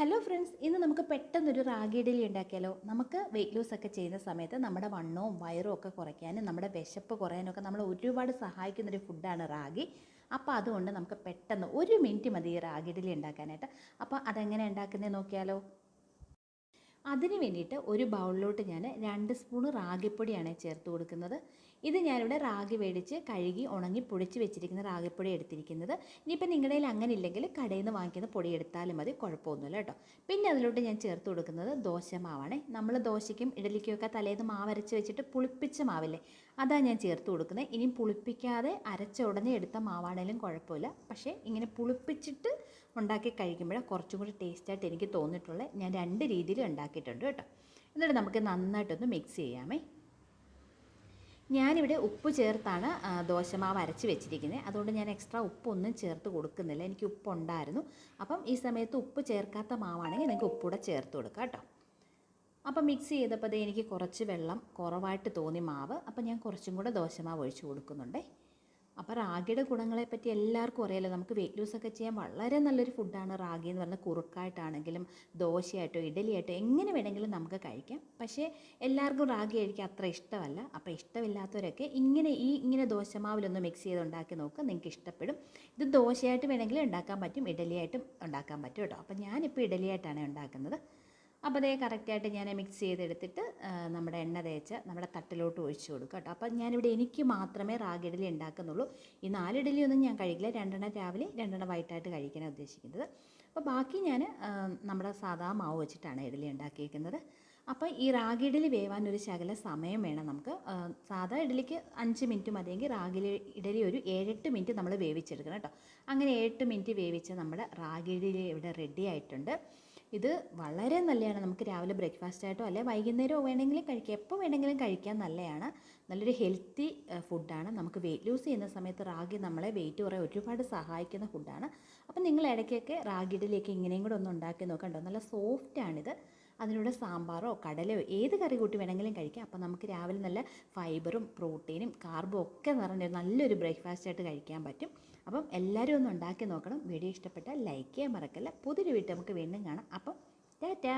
Hello friends ഇന്ന് നമുക്ക് പെട്ടെന്നൊരു റാഗി ഇഡലി ഉണ്ടാക്കിയാലോ? നമുക്ക് വെയിറ്റ് ലോസ് ഒക്കെ ചെയ്യുന്ന സമയത്ത് നമ്മുടെ വണ്ണവും വയറും ഒക്കെ കുറയ്ക്കാനും നമ്മുടെ വിശപ്പ് കുറയാനൊക്കെ നമ്മളെ ഒരുപാട് സഹായിക്കുന്നൊരു ഫുഡാണ് റാഗി. അപ്പോൾ അതുകൊണ്ട് നമുക്ക് പെട്ടെന്ന് ഒരു മിനിറ്റ് മതി ഈ റാഗി ഇഡലി ഉണ്ടാക്കാനായിട്ട്. അപ്പോൾ അതെങ്ങനെ ഉണ്ടാക്കുന്നത് നോക്കിയാലോ? അതിന് വേണ്ടിയിട്ട് ഒരു ബൗളിലോട്ട് ഞാൻ രണ്ട് സ്പൂൺ റാഗിപ്പൊടിയാണ് ചേർത്ത് കൊടുക്കുന്നത്. ഇത് ഞാനിവിടെ റാഗി മേടിച്ച് കഴുകി ഉണങ്ങി പൊടിച്ച് വെച്ചിരിക്കുന്ന റാഗിപ്പൊടി എടുത്തിരിക്കുന്നത്. ഇനിയിപ്പോൾ നിങ്ങളുടെ കയ്യിൽ അങ്ങനെ ഇല്ലെങ്കിൽ കടയിൽ നിന്ന് വാങ്ങിക്കുന്ന പൊടി എടുത്താലും മതി കുഴപ്പമൊന്നുമില്ല കേട്ടോ. പിന്നെ അതിലോട്ട് ഞാൻ ചേർത്ത് കൊടുക്കുന്നത് ദോശമാവാണ് നമ്മൾ ദോശയ്ക്കും ഇഡലിക്കും ഒക്കെ തലേന്ന് മാവരച്ച് വെച്ചിട്ട് പുളിപ്പിച്ച മാവില്ലേ അതാണ് ഞാൻ ചേർത്ത് കൊടുക്കുന്നത്. ഇനി പുളിപ്പിക്കാതെ അരച്ച ഉടനെ എടുത്ത മാവാണേലും കുഴപ്പമില്ല. പക്ഷേ ഇങ്ങനെ പുളിപ്പിച്ചിട്ട് ഉണ്ടാക്കി കഴിക്കുമ്പോഴേ കുറച്ചും കൂടി ടേസ്റ്റായിട്ട് എനിക്ക് തോന്നിയിട്ടുള്ളത് ഞാൻ രണ്ട് രീതിയിൽ ഉണ്ടാക്കിയിട്ടുണ്ട് കേട്ടോ. എന്നിട്ട് നമുക്ക് നന്നായിട്ടൊന്ന് മിക്സ് ചെയ്യാമേ. ഞാനിവിടെ ഉപ്പ് ചേർത്താണ് ദോശമാവ് അരച്ച് വെച്ചിരിക്കുന്നത് അതുകൊണ്ട് ഞാൻ എക്സ്ട്രാ ഉപ്പൊന്നും ചേർത്ത് കൊടുക്കുന്നില്ല. എനിക്ക് ഉപ്പുണ്ടായിരുന്നു. അപ്പം ഈ സമയത്ത് ഉപ്പ് ചേർക്കാത്ത മാവാണെങ്കിൽ നിങ്ങൾക്ക് ഉപ്പൂടെ ചേർത്ത് കൊടുക്കാം കേട്ടോ. അപ്പം മിക്സ് ചെയ്തപ്പോൾ എനിക്ക് കുറച്ച് വെള്ളം കുറവായിട്ട് തോന്നി മാവ്. അപ്പം ഞാൻ കുറച്ചും കൂടെ ദോശമാവ് ഒഴിച്ച് കൊടുക്കുന്നുണ്ടേ. അപ്പോൾ റാഗിയുടെ ഗുണങ്ങളെപ്പറ്റി എല്ലാവർക്കും അറിയാലോ. നമുക്ക് വെയിറ്റ് ലൂസ് ഒക്കെ ചെയ്യാൻ വളരെ നല്ലൊരു ഫുഡാണ് റാഗി എന്ന് പറഞ്ഞാൽ കുറുക്കായിട്ടാണെങ്കിലും ദോശയായിട്ടോ ഇഡലിയായിട്ടോ എങ്ങനെ വേണമെങ്കിലും നമുക്ക് കഴിക്കാം. പക്ഷേ എല്ലാവർക്കും റാഗി കഴിക്കാൻ അത്ര ഇഷ്ടമല്ല. അപ്പോൾ ഇഷ്ടമില്ലാത്തവരൊക്കെ ഇങ്ങനെ ഈ ഇങ്ങനെ ദോശമാവിലൊന്ന് മിക്സ് ചെയ്ത് ഉണ്ടാക്കി നോക്കുക. നിങ്ങൾക്ക് ഇഷ്ടപ്പെടും. ഇത് ദോശയായിട്ട് വേണമെങ്കിലും ഉണ്ടാക്കാൻ പറ്റും. ഇഡലിയായിട്ടും ഉണ്ടാക്കാൻ പറ്റും കേട്ടോ. അപ്പോൾ ഞാനിപ്പോൾ ഇഡലിയായിട്ടാണ് ഉണ്ടാക്കുന്നത്. അപ്പോൾ അതേ കറക്റ്റായിട്ട് ഞാൻ മിക്സ് ചെയ്തെടുത്തിട്ട് നമ്മുടെ എണ്ണ തേച്ച് നമ്മുടെ തട്ടിലോട്ട് ഒഴിച്ച് കൊടുക്കുക കേട്ടോ. അപ്പോൾ ഞാനിവിടെ എനിക്ക് മാത്രമേ റാഗി ഇഡലി ഉണ്ടാക്കുന്നുള്ളൂ. ഈ നാല് ഇഡലി ഒന്നും ഞാൻ കഴിക്കില്ല. രണ്ടെണ്ണം രാവിലെ രണ്ടെണ്ണം വൈകിട്ടായിട്ട് കഴിക്കാനാണ് ഉദ്ദേശിക്കുന്നത്. അപ്പോൾ ബാക്കി ഞാൻ നമ്മുടെ സാധാ മാവ് വെച്ചിട്ടാണ് ഇഡലി ഉണ്ടാക്കിയിരിക്കുന്നത് അപ്പോൾ ഈ റാഗി ഇഡലി വേവാൻ ഒരു ശകല സമയം വേണം നമുക്ക്. സാധാ ഇഡലിക്ക് അഞ്ച് മിനിറ്റ് മതിയെങ്കിൽ റാഗി ഇഡലി ഒരു ഏഴെട്ട് മിനിറ്റ് നമ്മൾ വേവിച്ചെടുക്കണം കേട്ടോ. അങ്ങനെ ഏഴെട്ട് മിനിറ്റ് വേവിച്ച് നമ്മുടെ റാഗി ഇഡലി ഇവിടെ റെഡി ആയിട്ടുണ്ട്. ഇത് വളരെ നല്ലതാണ് നമുക്ക് രാവിലെ ബ്രേക്ക്ഫാസ്റ്റ് ആയിട്ടോ അല്ലെ വൈകുന്നേരമോ വേണമെങ്കിലും കഴിക്കാം. എപ്പോൾ വേണമെങ്കിലും കഴിക്കാൻ നല്ലതാണ് നല്ലൊരു ഹെൽത്തി ഫുഡാണ് നമുക്ക് വെയിറ്റ് ലൂസ് ചെയ്യുന്ന സമയത്ത് റാഗി നമ്മളെ വെയിറ്റ് കുറേ ഒരുപാട് സഹായിക്കുന്ന ഫുഡാണ് അപ്പം നിങ്ങൾ ഇടയ്ക്കൊക്കെ റാഗി ഇങ്ങനെയും കൂടെ ഒന്ന് ഉണ്ടാക്കി നോക്കണ്ടോ? നല്ല സോഫ്റ്റാണിത് അതിലൂടെ സാമ്പാറോ കടലയോ ഏത് കറി കൂട്ടി വേണമെങ്കിലും കഴിക്കാം. അപ്പോൾ നമുക്ക് രാവിലെ നല്ല ഫൈബറും പ്രോട്ടീനും കാർബും ഒക്കെ നിറഞ്ഞ നല്ലൊരു ബ്രേക്ക്ഫാസ്റ്റ് ആയിട്ട് കഴിക്കാൻ പറ്റും. അപ്പം എല്ലാവരും ഒന്ന് ഉണ്ടാക്കി നോക്കണം. വീഡിയോ ഇഷ്ടപ്പെട്ടാൽ ലൈക്ക് ചെയ്യാൻ മറക്കല്ല. പുതിയൊരു വീട്ടിൽ നമുക്ക് വീണ്ടും കാണാം. അപ്പം ടാറ്റാ!